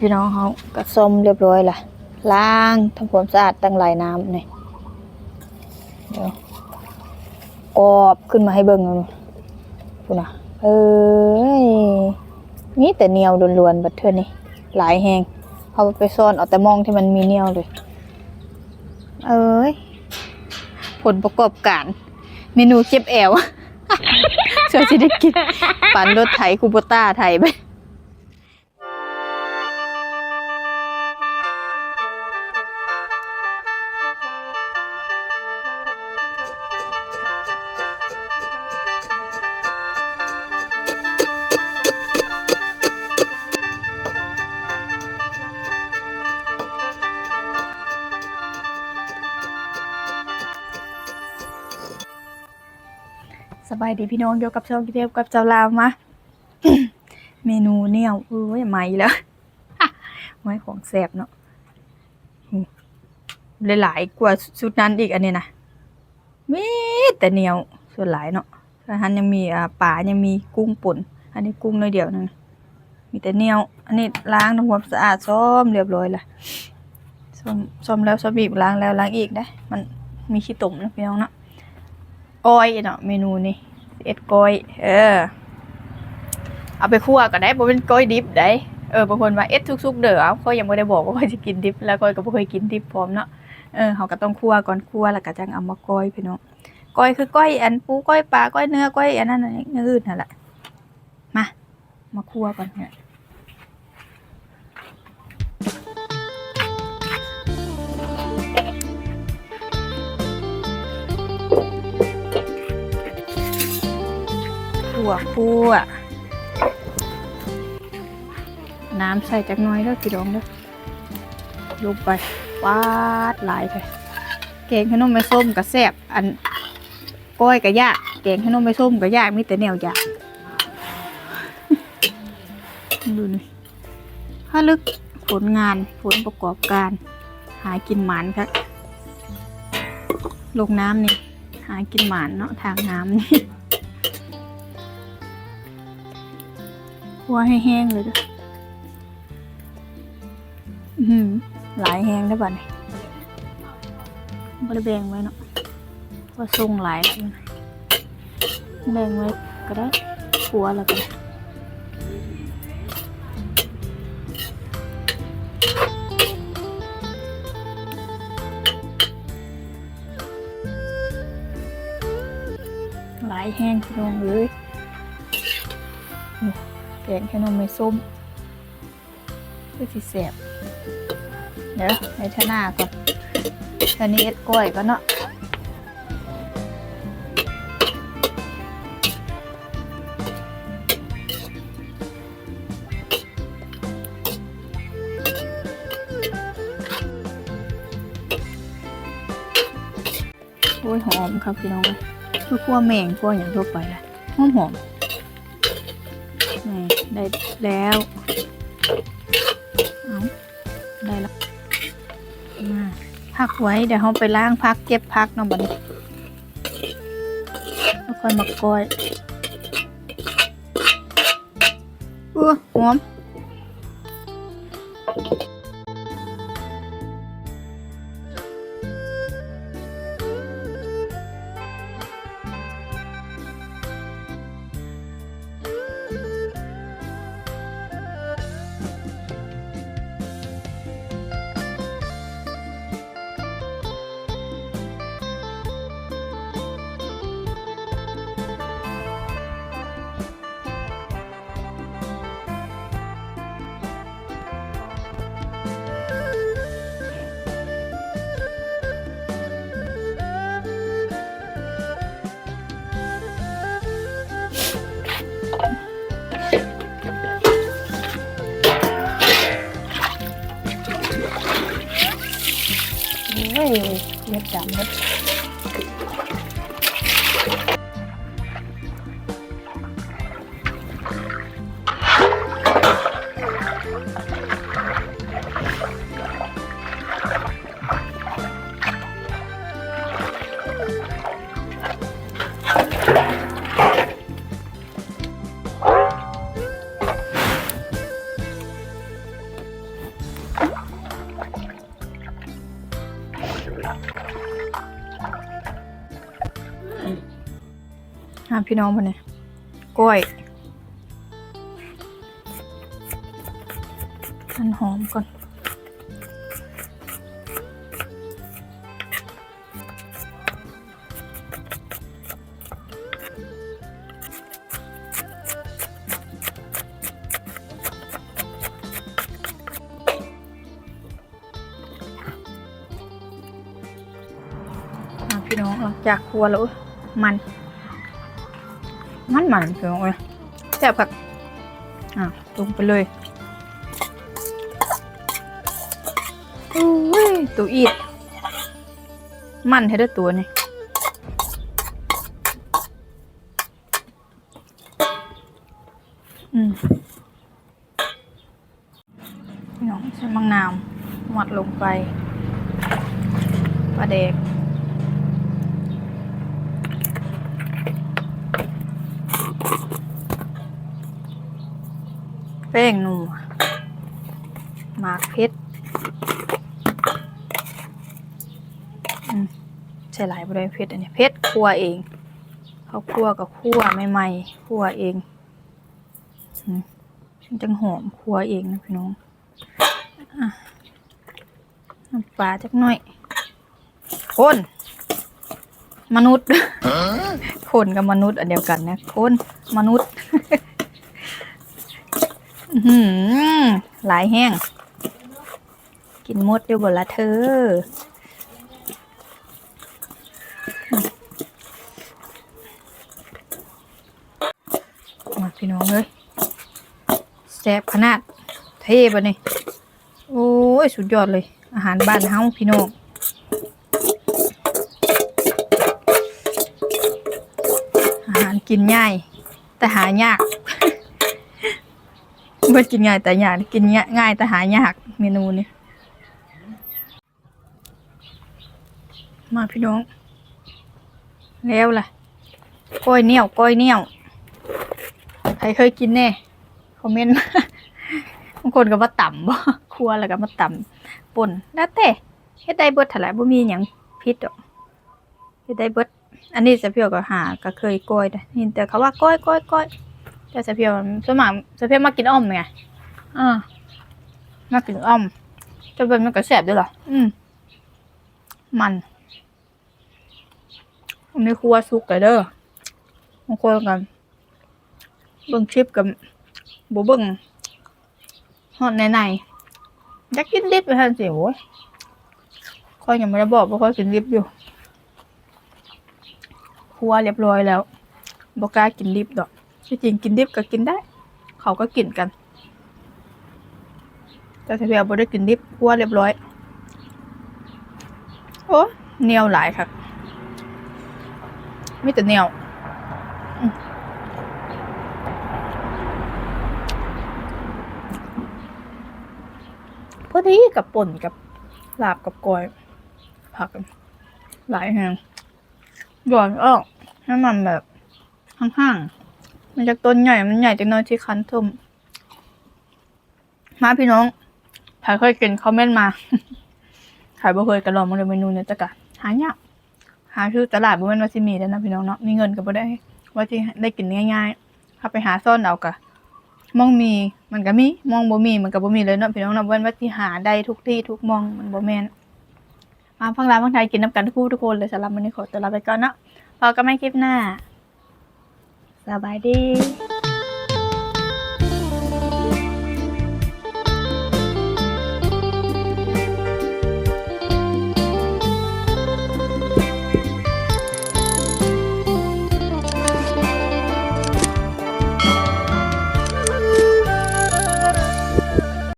พี่น้องเขาก็ส้มเรียบร้อยละล้างทำความสะอาดตั้งหลายน้ำนี่เดี๋ยวกรอบขึ้นมาให้เบิ่งเอาดูนะเอ้ยนี่แต่เนียวล้วนๆบัดเทือนี่หลายแหงเขาไปซ่อนเอาแต่มองที่มันมีเนียวเลย เอ้ยผลประกอบการ เมนูเก็บแอวเชื่อจะได้กินปั่นรถไถคูโบต้าไถไป สบายดีพี่น้องเกี่ยวกับช่องกิเทียบกับเจ้าลาวมาเมนูเนี่ยเอ้ยใหม่แล้วไม้ของแสบเนาะหลายๆกว่าชุดนั้นอีกอันนี้นะมีแต่เหนียวส่วนหลายเนาะส่วนทันยังมีอ่าป่ายังมีกุ้งป่น อันนี้กุ้งน้อยเดียวนึงมีแต่เหนียว อันนี้ล้างทำความสะอาดซ้อมเรียบร้อยละซ้อมซ้อมแล้วซ้อมอีกล้างแล้วล้างอีกได้ มันมีขี้ตุ่มนะพี่น้องเนาะ ก้อยเนาะเมนูนี่เอ็ดก้อยเออ เอาไปคั่วก็ได้บ่เป็นก้อยดิบได้เออบางคนว่าเอ็ดทุกๆเด้อเอาเขายังบ่ได้บอกว่าเขาจะกินดิบ แล้วก้อยก็บ่เคยกินดิบพร้อมเนาะเออเขาก็ต้องคั่วก่อนคั่วแล้วก็จังเอามาก้อยพี่น้องก้อยคือก้อยอันปูก้อยปลาก้อยเนื้อก้อยอันนั้นอันนี้เนื้ออื่นนั่นแหละมามาคั่วก่อนเนี่ย วคั่วน้ำใส่จักน้อยเด้อพี่น้องเด้อลงไปวาดหลายเลยแกงขนมไม่ส้มกับแซบอันก้อยกับยากแกงขนมไม่ส้มกับยากมีแต่แนวยากดูนี่ถ้าลึกผลงานผลประกอบการ หากินหมานครับลงน้ำนี่ หากินหมานเนาะทางน้ำนี่ คั่วให้แห้งเลยด้วยหลายแห้งได้อบ่เนี่ยบริแบ่งไว้เนาะว่าทรงหลายแล้วอยู่นะแบ่งไว้ก็ได้คั่วแล้วก็หลายแห้งพี่น้องเอ้ย งแค่นมไม่ส้มเพื่อสิแสบเดี๋ยวในทนาก่อนตอนนี้เอ็ดกล้วยก็เนาะโอ้ยหอมครับพี่น้องคือขั้วแมงขั้วอย่างทั่วไปแหละหอมหอม นี่ได้แล้วเอาได้แล้วมาพักไว้เดี๋ยวเราไปล้างพักเก็บพักเนาะบัดนี้แล้วค่อยมาก้อยอู้หอม ไม่เล็บดำเล็บ หาพี่น้องมาเนี่ยกล้วยมันหอมก่อน จากครัวแล้วมัน มันมันพี่น้องเอ้ยแซ่บผักอะลงไปเลยอุ้ยตัวอีดมันให้ได้ตัวนี่อืมน้องใช้มังนาวหมัดลงไปปลาเด็ก แป้งนัวหมากเพชรอืมใช่หลายบริเวณเพชรอันนี้เพชรคั่วเองเขาคั่วกับคั่วใหม่ๆคั่วเองอืมฉันจังหอมคั่วเองนะพี่น้องอะน้ำปลาจักหน่อยคนมนุษย์คนกับมนุษย์อันเดียวกันนะคนมนุษย์ อื้อหือหลายแห้ง กินมดอยู่บนละเธอ มาพี่น้องเลยแซ่บขนาด เท่ปะนี่ โอ้ย สุดยอดเลย อาหารบ้านเฮาพี่น้องอาหารกินง่าย แต่หายาก ไม่กินง่ายแต่ยากกินง่ายแต่หายากเมนูนี้มาพี่น้องแล้วล่ะก้อยเนียวก้อยเนียวใครเคยกินแน่คอมเมนต์มาบางคนก็มาต่ำบ่ครัวแล้วก็มาต่ำป่นแล้วแต่เฮ็ดได้เบิดเท่าไหร่บ่มีหยังพิษดอกเฮ็ดได้เบิดอันนี้สะเพียวก็หาก็เคยก้อยได้ยินแต่เขาว่าก้อยก้อยก้อย แต่สะเพียวมันส่วนมากสะเพียวมากินอ้อมไงอ่ามากินอ้อมจะเป็นมันก็แซ่บด้วยเหรออืม มันอันนี้ครัวสุกเลยเด้อบางคนกัน เบิ่งคลิปกับบ่เบิ่งฮอดในในอยากกินดิบไปทันสิโว้ยค่อยยังไม่ได้บอกว่าค่อยกินดิบอยู่ครัวเรียบร้อยแล้วบอกล้ากินดิบดอก ที่จริงกินดิบก็กินได้ เขาก็กินกัน แต่ถ้าเพียบได้กินดิบครัวเรียบร้อย โอ้เหนียวหลายครับมีแต่เหนียวพอดีกับป่นกับลาบกับกอย ผัก หลายแหงหย่อนออกให้มันแบบห่างๆ มันจากต้นใหญ่ มันใหญ่จังน้อยที่คันทุ่มมาพี่น้องใครเคยกินคอมเมนต์มาใครบ่เคยกันลองมาเลยเมนูเนี่ยจะกะหายากหาชื่อตลาดบ่แม่นว่าสิมีแล้วนะพี่น้องเนาะ มีเงินก็บ่ได้ ว่าที่ได้กินง่ายๆถ้าไปหาซ่อนเอากะมองมีมันก็มี มองบ่มีมันก็บ่มีเลยเนาะพี่น้องเนาะเว้นว่าที่หาได้ทุกที่ทุกมองมันบ่แม่นมาฟังร้านฟังไทยกินน้ำกันทุกคู่ทุกคนเลยสำหรับวันนี้ขอตัวลาไปก่อนเนาะพอกันไม่คลิปหน้า สบายดี